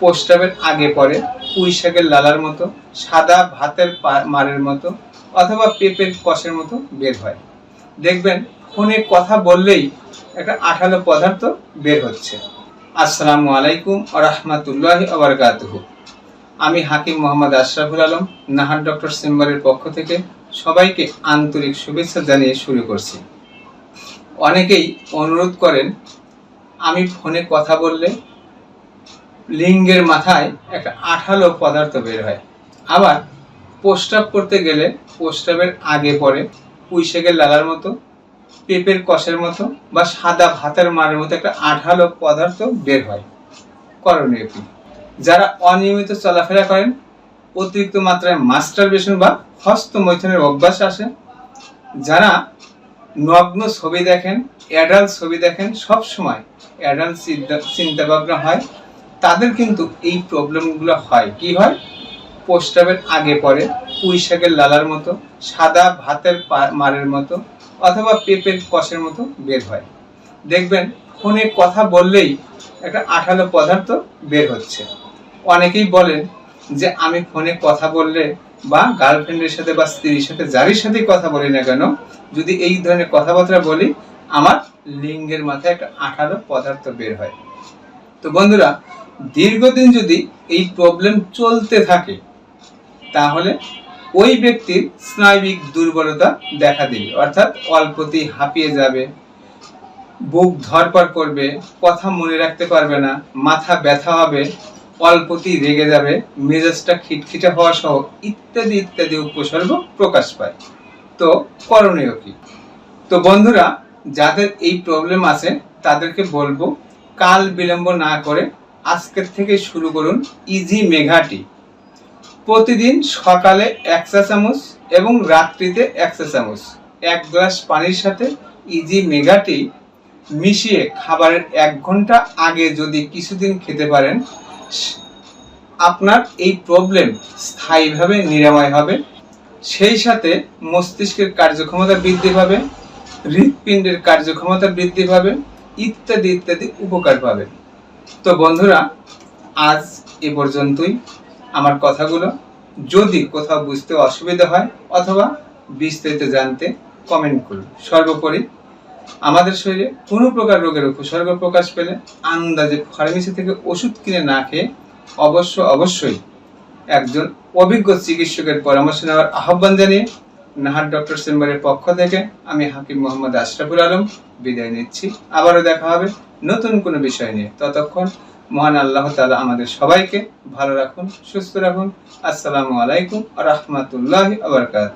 পোস্টাবের আগে পরে পুঁই শাকের লালার মতো, সাদা ভাতের মারের মতো অথবা পেঁপের কষের মতো বের হয়। দেখবেন ফোনে কথা বললেই একটা আঠালো পদার্থ বের হচ্ছে। আসসালামু আলাইকুম আরহামাতুল্লাহি আবরকাতুহ আমি হাকিম মোহাম্মদ আশরাফুল আলম, নাহার ডক্টর চেম্বারের পক্ষ থেকে সবাইকে আন্তরিক শুভেচ্ছা জানিয়ে শুরু করছি। অনেকেই অনুরোধ করেন, আমি ফোনে কথা বললে লিঙ্গের মাথায় একটা আঠালো পদার্থ বের হয়। আবার প্রস্রাব করতে গেলে প্রস্রাবের আগে পরে পুঁইশাকের লালার মতো, পেঁপের কষের মতো বা সাদা ভাতের মারের মতো একটা আঠালো পদার্থ বের হয় করণীয় কি? যারা অনিয়মিত চলাফেরা করেন, অতিরিক্ত মাত্রায় মাস্টারবেশন বা হস্ত মৈথনের অভ্যাস আসে যারা নগ্ন ছবি দেখেন, অ্যাডাল্ট ছবি দেখেন সব সময় অ্যাডাল্ট চিন্তা ভাবনা হয় তাদের কিন্তু এই প্রবলেমগুলো হয়। কি হয়? প্রস্রাবের আগে পরে, পুঁই শাকের লালার মতো, সাদা ভাতের মারের মতো, অথবা পেঁপের কষের মতো বের হয়। দেখবেন, ফোনে কথা বললেই একটা আঠালো পদার্থ বের হচ্ছে। অনেকেই বলেন যে, আমি ফোনে কথা বললে বা গার্লফ্রেন্ডের সাথে বা স্ত্রীর সাথে, যারই সাথেই কথা বলি না কেন, যদি এই ধরনের কথাবার্তা বলি, আমার লিঙ্গের মাথায় একটা আঠালো পদার্থ বের হয়। তো বন্ধুরা দীর্ঘদিন যদি এই প্রবলেম চলতে থাকে, তাহলে ওই ব্যক্তির স্নায়বিক দুর্বলতা দেখা দেবে। অর্থাৎ অল্পতেই হাঁপিয়ে যাবে, বুক ধরপড় করবে, কথা মনে রাখতে পারবে না, মাথা ব্যথা হবে, অল্পতেই রেগে যাবে, মেজাজটা খিটখিটে হওয়া সহ ইত্যাদি ইত্যাদি উপসর্গ প্রকাশ পায়। তো করণীয় কি? তো বন্ধুরা, যাদের এই প্রবলেম আছে, তাদেরকে বলব, কাল বিলম্ব না করে আজকের থেকে শুরু করুন ইজি মেঘাটি প্রতিদিন সকালে এক চা চামচ এবং রাত্রিতে এক চা চামচ। এক গ্লাস পানির সাথে ইজি মেগাটি মিশিয়ে খাবারের এক ঘণ্টা আগে যদি কিছুদিন খেতে পারেন, আপনার এই প্রবলেম স্থায়ীভাবে নিরাময় হবে। সেই সাথে মস্তিষ্কের কার্যক্ষমতা বৃদ্ধি পাবে, হৃৎপিণ্ডের কার্যক্ষমতা বৃদ্ধি পাবে, ইত্যাদি ইত্যাদি উপকার পাবেন তো বন্ধুরা, আজ এ পর্যন্তই। আমার কথাগুলো যদি কোথাও বুঝতে অসুবিধা হয় অথবা বিস্তারিত জানতে কমেন্ট করুন। সর্বোপরি আমাদের শরীরে কোনো প্রকার রোগের উপসর্গ প্রকাশ পেলে আন্দাজে ফার্মেসি থেকে ওষুধ কিনে না খেয়ে অবশ্য অবশ্যই একজন অভিজ্ঞ চিকিৎসকের পরামর্শ নেওয়ার আহ্বান জানিয়ে নাহার ডক্টর চেম্বারের পক্ষ থেকে আমি হাকিম মোহাম্মদ আশরাফুল আলম বিদায় নিচ্ছি। আবারও দেখা হবে নতুন কোনো বিষয় নিয়ে। ততক্ষণ মহান আল্লাহ তালা আমাদের সবাইকে ভালো রাখুন, সুস্থ রাখুন। আসসালামু আলাইকুম রহমতুল্লাহ আবরকাত